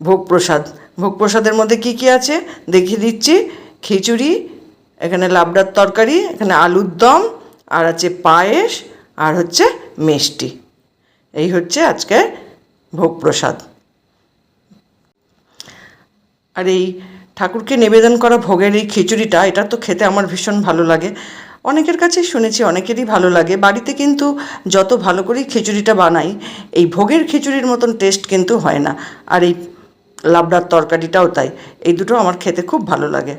ভোগ প্রসাদ ভোগ প্রসাদের মধ্যে কি কি আছে? দেখিয়ে দিচ্ছি। খিচুড়ি, এখানে লাবড়ার তরকারি, এখানে আলুর দম, আর আছে পায়েস, আর হচ্ছে মিষ্টি। এই হচ্ছে আজকে ভোগ প্রসাদ আর এই ঠাকুরকে নিবেদন করা ভোগের এই খিচুড়িটা, এটা তো খেতে আমার ভীষণ ভালো লাগে। অনেকের কাছেই শুনেছি, অনেকেরই ভালো লাগে। বাড়িতে কিন্তু যত ভালো করেই খিচুড়িটা বানাই, এই ভোগের খিচুড়ির মতন টেস্ট কিন্তু হয় না। আর এই লাবড়ার তরকারিটাও তাই। এই দুটো আমার খেতে খুব ভালো লাগে।